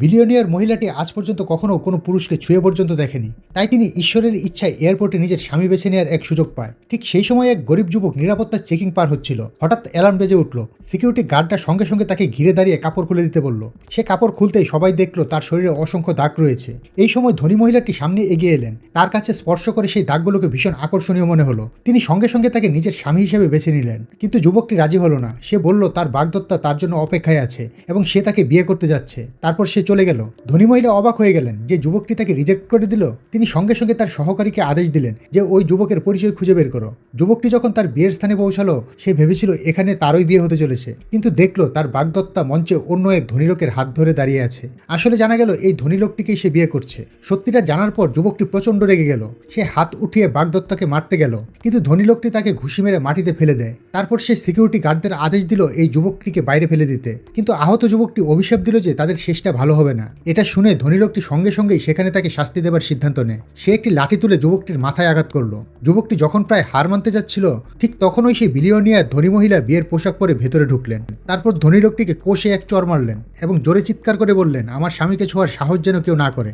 Billionaire মহিলাটি আজ পর্যন্ত কখনো কোনো পুরুষকে ছুঁয়ে পর্যন্ত দেখেনি। তাই তিনি ঈশ্বরের ইচ্ছায় এয়ারপোর্টে নিজের স্বামী বেছে নেওয়ার এক সুযোগ পায়। ঠিক সেই সময় এক গরিব যুবক নিরাপত্তা চেকিং পার হচ্ছিল। হঠাৎ অ্যালার্ম বেজে উঠল। সিকিউরিটি গার্ডটা সঙ্গে সঙ্গে তাকে ঘিরে দাঁড়িয়ে কাপড় খুলে দিতে বলল। সে কাপড় খুলতেই সবাই দেখল তার শরীরে অসংখ্য দাগ রয়েছে। এই সময় ধনী মহিলাটি সামনে এগিয়ে এলেন। তার কাছে স্পর্শ করে সেই দাগগুলোকে ভীষণ আকর্ষণীয় মনে হলো। তিনি সঙ্গে সঙ্গে তাকে নিজের স্বামী হিসেবে বেছে নিলেন। কিন্তু যুবকটি রাজি হলো না। সে বলল, তার বাগদত্তা তার জন্য অপেক্ষায় আছে এবং সে তাকে বিয়ে করতে যাচ্ছে। তারপর সে চলে গেল। ধনী মহিলা অবাক হয়ে গেলেন যে যুবকটি তাকে রিজেক্ট করে দিল। তিনি সঙ্গে সঙ্গে তার সহকারীকে আদেশ দিলেন যে ওই যুবকের পরিচয় খুঁজে বের করো। যুবকটি যখন তার বিয়ের স্থানে পৌঁছালো, সে ভেবেছিল এখানে তারই বিয়ে হতে চলেছে। কিন্তু দেখল তার বাগদত্তা মঞ্চে অন্য এক ধনী লোকের হাত ধরে দাঁড়িয়ে আছে। আসলে জানা গেল এই ধনী লোকটিকেই সে বিয়ে করছে। সত্যিটা জানার পর যুবকটি প্রচণ্ড রেগে গেল। সে হাত উঠিয়ে বাগদত্তাকে মারতে গেল। কিন্তু ধনী লোকটি তাকে ঘুষি মেরে মাটিতে ফেলে দেয়। তারপর সে সিকিউরিটি গার্ডদের আদেশ দিল এই যুবকটিকে বাইরে ফেলে দিতে। কিন্তু আহত যুবকটি অভিশাপ দিল যে তাদের শেষটা ভালো হবে না। এটা শুনে ধনী লোকটি সঙ্গে সঙ্গেই সেখানে তাকে শাস্তি দেবার সিদ্ধান্ত নেয়। সে একটি লাঠি তুলে যুবকটির মাথায় আঘাত করল। যুবকটি যখন প্রায় হার মানতে যাচ্ছিল, ঠিক তখনই সেই বিলিয়নিয়ার ধনী মহিলা বিয়ের পোশাক পরে ভেতরে ঢুকলেন। তারপর ধনী লোকটিকে কোষে এক চর মারলেন এবং জোরে চিৎকার করে বললেন, আমার স্বামীকে ছোঁয়ার সাহস যেন কেউ না করে।